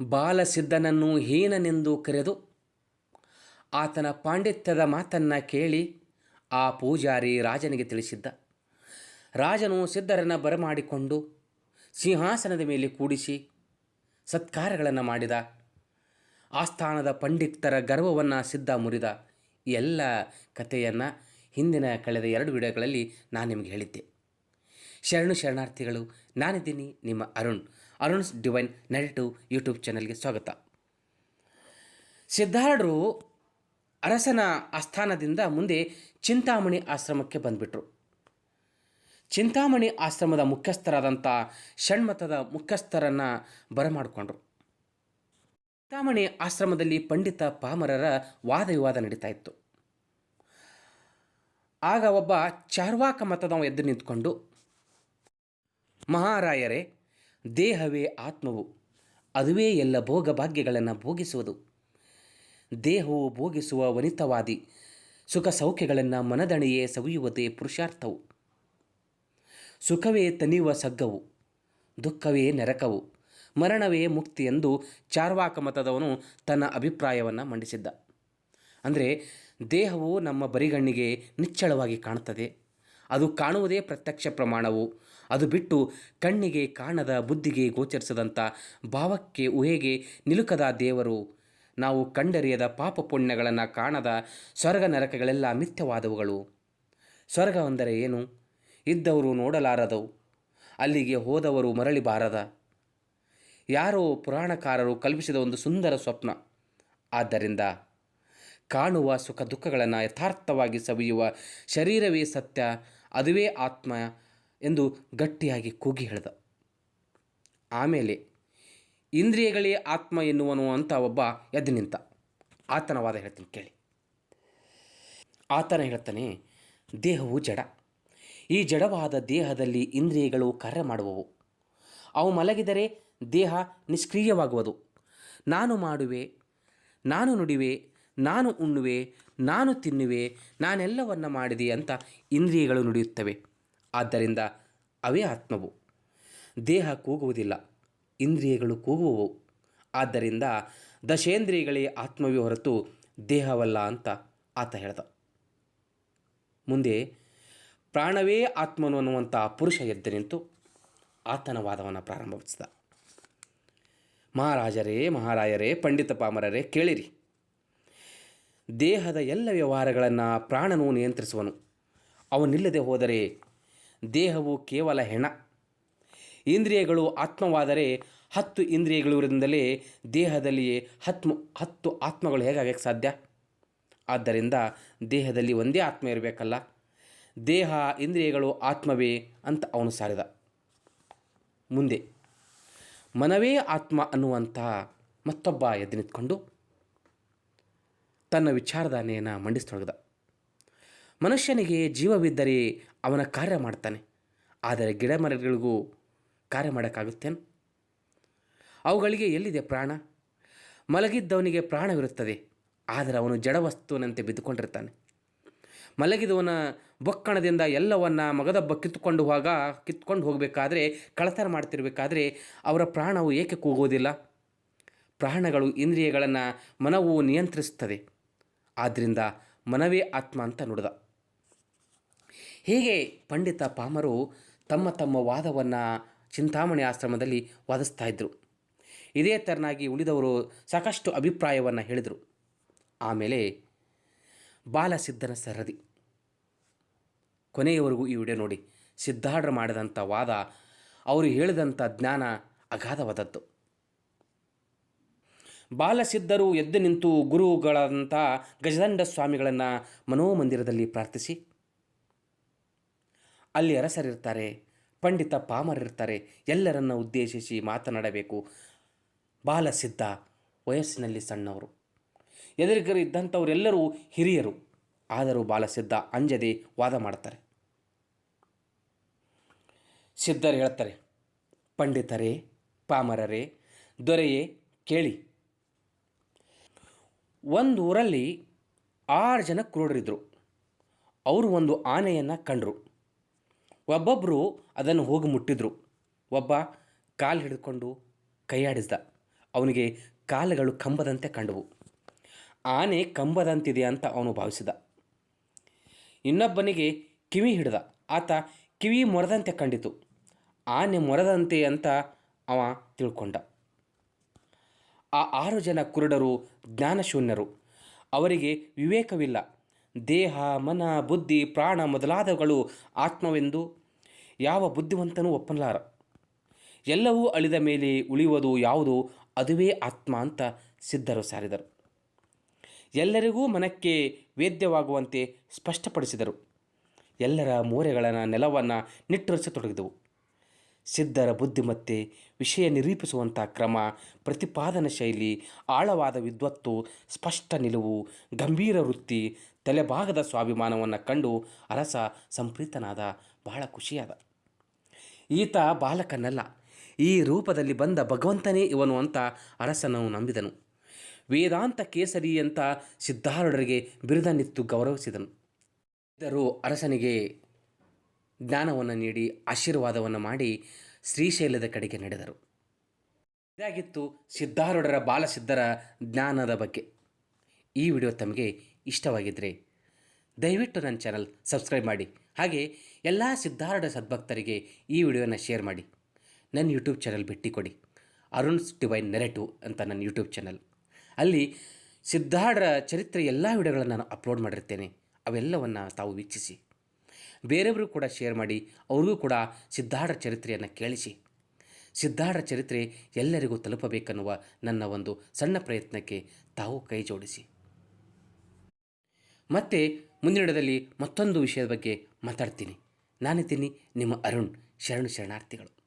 ಬಾಲಸಿದ್ಧನನ್ನು ಹೀನನೆಂದು ಕರೆದು ಆತನ ಪಾಂಡಿತ್ಯದ ಮಾತನ್ನು ಕೇಳಿ ಆ ಪೂಜಾರಿ ರಾಜನಿಗೆ ತಿಳಿಸಿದ್ದ. ರಾಜನು ಸಿದ್ಧರನ್ನು ಬರಮಾಡಿಕೊಂಡು ಸಿಂಹಾಸನದ ಮೇಲೆ ಕೂಡಿಸಿ ಸತ್ಕಾರಗಳನ್ನು ಮಾಡಿದ. ಆಸ್ಥಾನದ ಪಂಡಿತರ ಗರ್ವವನ್ನು ಸಿದ್ಧ ಮುರಿದ ಎಲ್ಲ ಕಥೆಯನ್ನು ಹಿಂದಿನ ಕಳೆದ ಎರಡು ವಿಡಿಯೋಗಳಲ್ಲಿ ನಾನು ನಿಮಗೆ ಹೇಳಿದ್ದೆ. ಶರಣು ಶರಣಾರ್ಥಿಗಳು, ನಾನಿದ್ದೀನಿ ನಿಮ್ಮ Arun. Arun's divine narrative YouTube ಚಾನಲ್ಗೆ ಸ್ವಾಗತ. ಸಿದ್ಧಾರ್ಢರು ಅರಸನ ಆಸ್ಥಾನದಿಂದ ಮುಂದೆ ಚಿಂತಾಮಣಿ ಆಶ್ರಮಕ್ಕೆ ಬಂದುಬಿಟ್ರು. ಚಿಂತಾಮಣಿ ಆಶ್ರಮದ ಮುಖ್ಯಸ್ಥರಾದಂಥ ಷಣ್ಮತದ ಮುಖ್ಯಸ್ಥರನ್ನು ಬರಮಾಡಿಕೊಂಡ್ರು. ಚಿಂತಾಮಣಿ ಆಶ್ರಮದಲ್ಲಿ ಪಂಡಿತ ಪಾಮರರ ವಾದ ವಿವಾದ ನಡೀತಾ ಇತ್ತು. ಆಗ ಒಬ್ಬ ಚಾರ್ವಾಕ ಮತದವ ಎದ್ದು ನಿಂತ್ಕೊಂಡು, ಮಹಾರಾಯರೇ ದೇಹವೇ ಆತ್ಮವು, ಅದುವೇ ಎಲ್ಲ ಭೋಗ ಭಾಗ್ಯಗಳನ್ನು ಭೋಗಿಸುವುದು. ದೇಹವು ಭೋಗಿಸುವ ವನಿತವಾದಿ ಸುಖ ಸೌಖ್ಯಗಳನ್ನು ಮನದಣೆಯೇ ಸವಿಯುವುದೇ ಪುರುಷಾರ್ಥವು. ಸುಖವೇ ತನಿಯುವ ಸಗ್ಗವು, ದುಃಖವೇ ನರಕವು, ಮರಣವೇ ಮುಕ್ತಿ ಎಂದು ಚಾರ್ವಾಕ ಮತದವನು ತನ್ನ ಅಭಿಪ್ರಾಯವನ್ನು ಮಂಡಿಸಿದ್ದ. ಅಂದರೆ ದೇಹವು ನಮ್ಮ ಬರಿಗಣ್ಣಿಗೆ ನಿಚ್ಚಳವಾಗಿ ಕಾಣುತ್ತದೆ ಅದು ಕಾಣುವುದೇ ಪ್ರತ್ಯಕ್ಷ ಪ್ರಮಾಣವು ಅದು ಬಿಟ್ಟು ಕಣ್ಣಿಗೆ ಕಾಣದ ಬುದ್ಧಿಗೆ ಗೋಚರಿಸದಂಥ ಭಾವಕ್ಕೆ ಊಹೆಗೆ ನಿಲುಕದ ದೇವರು. ನಾವು ಕಂಡರಿಯದ ಪಾಪ ಪುಣ್ಯಗಳನ್ನು ಕಾಣದ ಸ್ವರ್ಗ ನರಕಗಳೆಲ್ಲ ಮಿಥ್ಯವಾದವುಗಳು. ಸ್ವರ್ಗವೆಂದರೆ ಏನು? ಇದ್ದವರು ನೋಡಲಾರದವು ಅಲ್ಲಿಗೆ ಹೋದವರು ಮರಳಿ ಬಾರದ ಯಾರೋ ಪುರಾಣಕಾರರು ಕಲ್ಪಿಸಿದ ಒಂದು ಸುಂದರ ಸ್ವಪ್ನ. ಆದ್ದರಿಂದ ಕಾಣುವ ಸುಖ ದುಃಖಗಳನ್ನು ಯಥಾರ್ಥವಾಗಿ ಸವಿಯುವ ಶರೀರವೇ ಸತ್ಯ, ಅದುವೇ ಆತ್ಮ ಎಂದು ಗಟ್ಟಿಯಾಗಿ ಕೂಗಿ ಹೇಳಿದ. ಆಮೇಲೆ, ಇಂದ್ರಿಯಗಳೇ ಆತ್ಮ ಎನ್ನುವನು ಅಂತ ಒಬ್ಬ ಎದ್ದು ನಿಂತ. ಆತನ ವಾದ ಹೇಳ್ತೀನಿ ಕೇಳಿ. ಆತನ ಹೇಳ್ತಾನೆ, ದೇಹವು ಜಡ. ಈ ಜಡವಾದ ದೇಹದಲ್ಲಿ ಇಂದ್ರಿಯಗಳು ಕಾರ್ಯ ಮಾಡುವವು. ಅವು ಮಲಗಿದರೆ ದೇಹ ನಿಷ್ಕ್ರಿಯವಾಗುವುದು. ನಾನು ಮಾಡುವೆ, ನಾನು ನುಡಿವೆ, ನಾನು ಉಣ್ಣುವೆ, ನಾನು ತಿನ್ನುವೆ, ನಾನೆಲ್ಲವನ್ನ ಮಾಡಿದೆ ಅಂತ ಇಂದ್ರಿಯಗಳು ನುಡಿಯುತ್ತವೆ. ಆದ್ದರಿಂದ ಅವೇ ಆತ್ಮವು. ದೇಹ ಕೂಗುವುದಿಲ್ಲ, ಇಂದ್ರಿಯಗಳು ಕೂಗುವವು. ಆದ್ದರಿಂದ ದಶೇಂದ್ರಿಯಗಳೇ ಆತ್ಮವೇ ಹೊರತು ದೇಹವಲ್ಲ ಅಂತ ಆತ ಹೇಳ್ದ. ಮುಂದೆ, ಪ್ರಾಣವೇ ಆತ್ಮನು ಅನ್ನುವಂಥ ಪುರುಷ ಎದ್ದು ನಿಂತು ಆತನ ವಾದವನ್ನು ಪ್ರಾರಂಭಿಸಿದ ಮಹಾರಾಜರೇ, ಮಹಾರಾಯರೇ, ಪಂಡಿತ ಪಾಮರರೇ, ಕೇಳಿರಿ. ದೇಹದ ಎಲ್ಲ ವ್ಯವಹಾರಗಳನ್ನು ಪ್ರಾಣನು ನಿಯಂತ್ರಿಸುವನು. ಅವನಿಲ್ಲದೆ ಹೋದರೆ ದೇಹವು ಕೇವಲ ಹೆಣ. ಇಂದ್ರಿಯಗಳು ಆತ್ಮವಾದರೆ ಹತ್ತು ಇಂದ್ರಿಯಗಳಿರುವುದರಿಂದಲೇ ದೇಹದಲ್ಲಿಯೇ ಹತ್ತು ಹತ್ತು ಆತ್ಮಗಳು ಹೇಗಾಗಕ್ಕೆ ಸಾಧ್ಯ? ಆದ್ದರಿಂದ ದೇಹದಲ್ಲಿ ಒಂದೇ ಆತ್ಮ ಇರಬೇಕಲ್ಲ. ದೇಹ, ಇಂದ್ರಿಯಗಳು ಆತ್ಮವೇ ಅಂತ ಅವನು ಸಾರಿದ. ಮುಂದೆ, ಮನವೇ ಆತ್ಮ ಅನ್ನುವಂತಹ ಮತ್ತೊಬ್ಬ ಎದ್ದು ನಿಂತ್ಕೊಂಡು ತನ್ನ ವಿಚಾರಧಾನೆಯನ್ನು ಮಂಡಿಸತೊಡಗಿದ. ಮನುಷ್ಯನಿಗೆ ಜೀವವಿದ್ದರೆ ಅವನ ಕಾರ್ಯ ಮಾಡ್ತಾನೆ. ಆದರೆ ಗಿಡ ಮರಗಳಿಗೂ ಕಾರ್ಯ ಮಾಡೋಕ್ಕಾಗುತ್ತೇನು? ಅವುಗಳಿಗೆ ಎಲ್ಲಿದೆ ಪ್ರಾಣ? ಮಲಗಿದ್ದವನಿಗೆ ಪ್ರಾಣವಿರುತ್ತದೆ, ಆದರೆ ಅವನು ಜಡವಸ್ತುವಿನಂತೆ ಬಿದ್ದುಕೊಂಡಿರ್ತಾನೆ. ಮಲಗಿದವನ ಬೊಕ್ಕಣದಿಂದ ಎಲ್ಲವನ್ನ ಮಗದಬ್ಬ ಕಿತ್ತುಕೊಂಡು ಹೋಗ, ಕಿತ್ಕೊಂಡು ಹೋಗಬೇಕಾದ್ರೆ ಕಳತನ ಮಾಡ್ತಿರಬೇಕಾದ್ರೆ ಅವರ ಪ್ರಾಣವು ಏಕೆ ಕೂಗೋದಿಲ್ಲ? ಪ್ರಾಣಗಳು ಇಂದ್ರಿಯಗಳನ್ನು ಮನವು ನಿಯಂತ್ರಿಸುತ್ತದೆ ಆದ್ದರಿಂದ ಮನವೇ ಆತ್ಮ ಅಂತ ನುಡಿದ. ಹೀಗೆ ಪಂಡಿತ ಪಾಮರು ತಮ್ಮ ತಮ್ಮ ವಾದವನ್ನು ಚಿಂತಾಮಣಿ ಆಶ್ರಮದಲ್ಲಿ ವಾದಿಸ್ತಾ ಇದ್ದರು ಇದೇ ಥರನಾಗಿ ಉಳಿದವರು ಸಾಕಷ್ಟು ಅಭಿಪ್ರಾಯವನ್ನು ಹೇಳಿದರು. ಆಮೇಲೆ ಬಾಲಸಿದ್ಧನ ಸರದಿ. ಕೊನೆಯವರೆಗೂ ಈ ವಿಡಿಯೋ ನೋಡಿ ಸಿದ್ಧಾರ್ಡ್ರ ಮಾಡಿದಂಥ ವಾದ, ಅವರು ಹೇಳಿದಂಥ ಜ್ಞಾನ ಅಗಾಧವಾದದ್ದು. ಬಾಲಸಿದ್ಧರು ಎದ್ದು ನಿಂತು ಗುರುಗಳಾದಂಥ ಗಜದಂಡ ಸ್ವಾಮಿಗಳನ್ನು ಮನೋಮಂದಿರದಲ್ಲಿ ಪ್ರಾರ್ಥಿಸಿ ಅಲ್ಲಿ ಅರಸರಿರ್ತಾರೆ, ಪಂಡಿತ ಪಾಮರಿರ್ತಾರೆ ಎಲ್ಲರನ್ನ ಉದ್ದೇಶಿಸಿ ಮಾತನಾಡಬೇಕು. ಬಾಲಸಿದ್ಧ ವಯಸ್ಸಿನಲ್ಲಿ ಸಣ್ಣವರು. ಎದುರಿಗರು ಇದ್ದಂಥವರೆಲ್ಲರೂ ಹಿರಿಯರು. ಆದರೂ ಬಾಲಸಿದ್ಧ ಅಂಜದೆ ವಾದ ಮಾಡ್ತಾರೆ. ಸಿದ್ಧರು ಹೇಳ್ತಾರೆ, ಪಂಡಿತರೇ, ಪಾಮರರೇ, ದೊರೆಯೇ, ಕೇಳಿ. ಒಂದು ಊರಲ್ಲಿ ಆರು ಜನ ಕುರುಡರಿದ್ದರು ಅವರು ಒಂದು ಆನೆಯನ್ನು ಕಂಡರು. ಒಬ್ಬೊಬ್ಬರು ಅದನ್ನು ಹೋಗಿ ಮುಟ್ಟಿದ್ರು. ಒಬ್ಬ ಕಾಲು ಹಿಡಿದುಕೊಂಡು ಕೈಯಾಡಿಸ್ದ ಅವನಿಗೆ ಕಾಲುಗಳು ಕಂಬದಂತೆ ಕಂಡವು. ಆನೆ ಕಂಬದಂತಿದೆ ಅಂತ ಅವನು ಭಾವಿಸಿದ. ಇನ್ನೊಬ್ಬನಿಗೆ ಕಿವಿ ಹಿಡಿದ. ಆತ ಕಿವಿ ಮೊರದಂತೆ ಕಂಡಿತು. ಆನೆ ಮೊರದಂತೆ ಅಂತ ಅವ ತಿಳ್ಕೊಂಡ. ಆ ಆರು ಜನ ಕುರುಡರು ಜ್ಞಾನಶೂನ್ಯರು. ಅವರಿಗೆ ವಿವೇಕವಿಲ್ಲ. ದೇಹ, ಮನ, ಬುದ್ಧಿ, ಪ್ರಾಣ ಮೊದಲಾದವುಗಳು ಆತ್ಮವೆಂದು ಯಾವ ಬುದ್ಧಿವಂತನೂ ಒಪ್ಪಲಾರ. ಎಲ್ಲವೂ ಅಳಿದ ಮೇಲೆ ಉಳಿಯುವುದು ಯಾವುದು? ಅದುವೇ ಆತ್ಮ ಅಂತ ಸಿದ್ಧರು ಸಾರಿದರು. ಎಲ್ಲರಿಗೂ ಮನಕ್ಕೆ ವೇದ್ಯವಾಗುವಂತೆ ಸ್ಪಷ್ಟಪಡಿಸಿದರು. ಎಲ್ಲರ ಮೋರೆಗಳನ್ನು ನೆಲವನ್ನು ನಿಟ್ಟುರಿಸತೊಡಗಿದವು ಸಿದ್ಧರ ಬುದ್ಧಿಮತ್ತೆ ವಿಷಯ ನಿರೂಪಿಸುವಂಥ ಕ್ರಮ, ಪ್ರತಿಪಾದನ ಶೈಲಿ, ಆಳವಾದ ವಿದ್ವತ್ತು, ಸ್ಪಷ್ಟ ನಿಲುವು, ಗಂಭೀರ ವೃತ್ತಿ, ತಲೆಭಾಗದ ಸ್ವಾಭಿಮಾನವನ್ನು ಕಂಡು ಅರಸ ಸಂಪ್ರೀತನಾದ, ಬಹಳ ಖುಷಿಯಾದ. ಈತ ಬಾಲಕನಲ್ಲ. ಈ ರೂಪದಲ್ಲಿ ಬಂದ ಭಗವಂತನೇ ಇವನು ಅಂತ ಅರಸನು ನಂಬಿದನು. ವೇದಾಂತ ಕೇಸರಿ ಅಂತ ಸಿದ್ಧಾರೂಢರಿಗೆ ಬಿರುದನ್ನಿತ್ತು ಗೌರವಿಸಿದನು. ಇದ್ದರೂ ಅರಸನಿಗೆ ಜ್ಞಾನವನ್ನು ನೀಡಿ, ಆಶೀರ್ವಾದವನ್ನು ಮಾಡಿ ಶ್ರೀಶೈಲದ ಕಡೆಗೆ ನಡೆದರು. ಇದಾಗಿತ್ತು ಸಿದ್ಧಾರೂಢರ ಬಾಲಸಿದ್ಧರ ಜ್ಞಾನದ ಬಗ್ಗೆ. ಈ ವಿಡಿಯೋ ತಮಗೆ ಇಷ್ಟವಾಗಿದ್ದರೆ ದಯವಿಟ್ಟು ನನ್ನ ಚಾನಲ್ ಸಬ್ಸ್ಕ್ರೈಬ್ ಮಾಡಿ. ಹಾಗೆ ಎಲ್ಲ ಸಿದ್ಧಾರೂಢ ಸದ್ಭಕ್ತರಿಗೆ ಈ ವಿಡಿಯೋನ ಶೇರ್ ಮಾಡಿ. ನನ್ನ ಯೂಟ್ಯೂಬ್ ಚಾನಲ್ ಭೇಟಿ ಕೊಡಿ. ಅರುಣ್ಸ್ ಡಿವೈನ್ ನೆರೆಟಿವ್ ಅಂತ ನನ್ನ ಯೂಟ್ಯೂಬ್ ಚಾನಲ್. ಅಲ್ಲಿ ಸಿದ್ಧಾರ್ಢರ ಚರಿತ್ರೆ ಎಲ್ಲ ವಿಡಿಯೋಗಳನ್ನು ನಾನು ಅಪ್ಲೋಡ್ ಮಾಡಿರ್ತೇನೆ. ಅವೆಲ್ಲವನ್ನು ತಾವು ವೀಕ್ಷಿಸಿ. ಬೇರೆಯವರು ಕೂಡ ಶೇರ್ ಮಾಡಿ, ಅವ್ರಿಗೂ ಕೂಡ ಸಿದ್ಧಾರ್ಢ ಚರಿತ್ರೆಯನ್ನು ಕೇಳಿಸಿ. ಸಿದ್ಧಾರ್ಢ ಚರಿತ್ರೆ ಎಲ್ಲರಿಗೂ ತಲುಪಬೇಕನ್ನುವ ನನ್ನ ಒಂದು ಸಣ್ಣ ಪ್ರಯತ್ನಕ್ಕೆ ತಾವು ಕೈ ಜೋಡಿಸಿ ಮತ್ತೆ ಮುಂದಿನದಲ್ಲಿ ಮತ್ತೊಂದು ವಿಷಯದ ಬಗ್ಗೆ ಮಾತಾಡ್ತೀನಿ. ನಾನಿದ್ದೀನಿ ನಿಮ್ಮ ಅರುಣ್ ಶರಣು ಶರಣಾರ್ಥಿಗಳು.